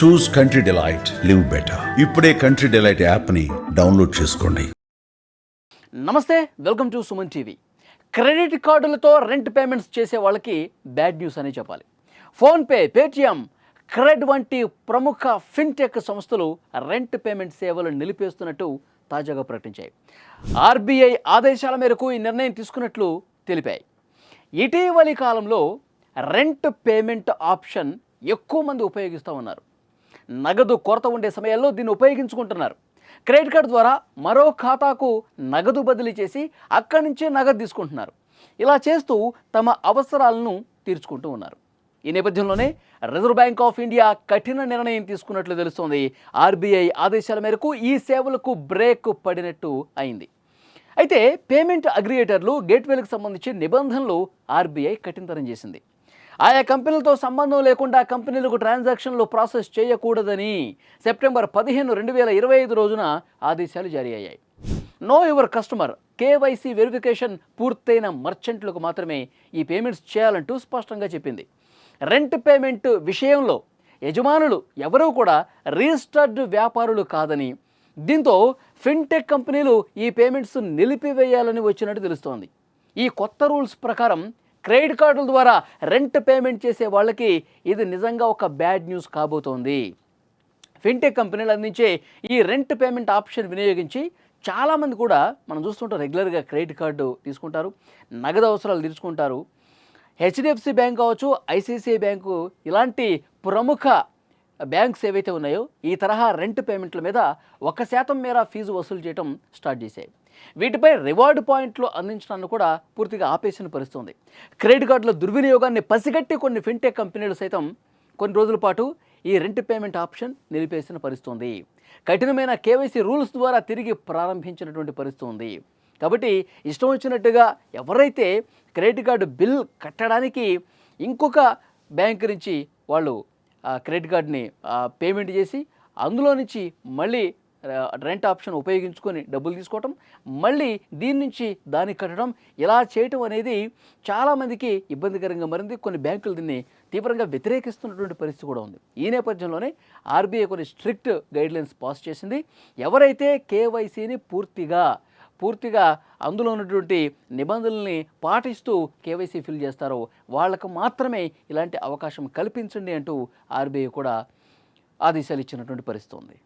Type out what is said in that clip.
Choose Country Delight live better ఇప్పుడే country delight యాప్ని download చేసుకోండి. నమస్తే welcome to Suman TV. Credit కార్డులతో రెంట్ పేమెంట్స్ చేసే వాళ్ళకి బ్యాడ్ న్యూస్ అని చెప్పాలి. ఫోన్పే పేటిఎం క్రెడ్ వంటి ప్రముఖ ఫిన్టెక్ సంస్థలు రెంట్ పేమెంట్ సేవలు నిలిపేస్తున్నట్టు తాజాగా ప్రకటించాయి. ఆర్బీఐ ఆదేశాల మేరకు ఈ నిర్ణయం తీసుకున్నట్లు తెలిపాయి. ఇటీవలి కాలంలో రెంట్ పేమెంట్ ఆప్షన్ ఎక్కువ మంది ఉపయోగిస్తూ ఉన్నారు. నగదు కొరత ఉండే సమయాల్లో దీన్ని ఉపయోగించుకుంటున్నారు. క్రెడిట్ కార్డు ద్వారా మరో ఖాతాకు నగదు బదిలీ చేసి అక్కడి నుంచే నగదు తీసుకుంటున్నారు. ఇలా చేస్తూ తమ అవసరాలను తీర్చుకుంటూ ఉన్నారు. ఈ నేపథ్యంలోనే రిజర్వ్ బ్యాంక్ ఆఫ్ ఇండియా కఠిన నిర్ణయం తీసుకున్నట్లు తెలుస్తోంది. ఆర్బీఐ ఆదేశాల మేరకు ఈ సేవలకు బ్రేక్ పడినట్టు అయింది. అయితే పేమెంట్ అగ్రిగేటర్లు గేట్వేలకు సంబంధించి నిబంధనలు ఆర్బీఐ కఠినతరం చేసింది. ఆయా కంపెనీలతో సంబంధం లేకుండా కంపెనీలకు ట్రాన్సాక్షన్లు ప్రాసెస్ చేయకూడదని సెప్టెంబర్ పదిహేను రెండు వేల ఇరవై ఐదు రోజున ఆదేశాలు జారీ అయ్యాయి. Know your customer KYC verification పూర్తయిన మర్చెంట్లకు మాత్రమే ఈ పేమెంట్స్ చేయాలంటూ స్పష్టంగా చెప్పింది. రెంట్ పేమెంట్ విషయంలో యజమానులు ఎవరూ కూడా రిజిస్టర్డ్ వ్యాపారులు కాదని దీంతో ఫిన్టెక్ కంపెనీలు ఈ పేమెంట్స్ నిలిపివేయాలని వచ్చినట్టు తెలుస్తోంది. ఈ కొత్త రూల్స్ ప్రకారం క్రెడిట్ కార్డుల ద్వారా రెంట్ పేమెంట్ చేసే వాళ్ళకి ఇది నిజంగా ఒక బ్యాడ్ న్యూస్ కాబోతోంది. ఫిన్టెక్ కంపెనీలు అందించే ఈ రెంట్ పేమెంట్ ఆప్షన్ వినియోగించి చాలామంది కూడా మనం చూస్తుంటాం రెగ్యులర్గా క్రెడిట్ కార్డు తీసుకుంటారు నగదు అవసరాలు తీర్చుకుంటారు. హెచ్డిఎఫ్సి బ్యాంక్ కావచ్చు ఐసిఐసిఐ బ్యాంకు ఇలాంటి ప్రముఖ బ్యాంక్స్ ఏవైతే ఉన్నాయో ఈ తరహా రెంట్ పేమెంట్ల మీద ఒక శాతం మేర ఫీజు వసూలు చేయడం స్టార్ట్ చేశాయి. వీటిపై రివార్డు పాయింట్లు అందించడాన్ని కూడా పూర్తిగా ఆపేసిన పరిస్థితుంది. క్రెడిట్ కార్డుల దుర్వినియోగాన్ని పసిగట్టి కొన్ని ఫిన్టెక్ కంపెనీలు సైతం కొన్ని రోజుల పాటు ఈ రెంట్ పేమెంట్ ఆప్షన్ నిలిపేసిన పరిస్థితుంది. కఠినమైన కేవైసీ రూల్స్ ద్వారా తిరిగి ప్రారంభించినటువంటి పరిస్థితి ఉంది కాబట్టి ఇష్టం వచ్చినట్టుగా ఎవరైతే క్రెడిట్ కార్డు బిల్ కట్టడానికి ఇంకొక బ్యాంక్ నుంచి వాళ్ళు క్రెడిట్ కార్డ్ని పేమెంట్ చేసి అందులో నుంచి మళ్ళీ రెంట్ ఆప్షన్ ఉపయోగించుకొని డబ్బులు తీసుకోవటం మళ్ళీ దీని నుంచి దానికి కట్టడం ఇలా చేయటం అనేది చాలామందికి ఇబ్బందికరంగా మారింది. కొన్ని బ్యాంకులు దీన్ని తీవ్రంగా వ్యతిరేకిస్తున్నటువంటి పరిస్థితి కూడా ఉంది. ఈ నేపథ్యంలోనే ఆర్బీఐ కొన్ని స్ట్రిక్ట్ గైడ్లైన్స్ పాస్ చేసింది. ఎవరైతే కేవైసీని పూర్తిగా పూర్తిగా అందులో ఉన్నటువంటి నిబంధనల్ని పాటిస్తూ కేవైసీ ఫిల్ చేస్తారో వాళ్ళకు మాత్రమే ఇలాంటి అవకాశం కల్పించండి అంటూ ఆర్బీఐ కూడా ఆదేశాలు ఇచ్చినటువంటి పరిస్థితి ఉంది.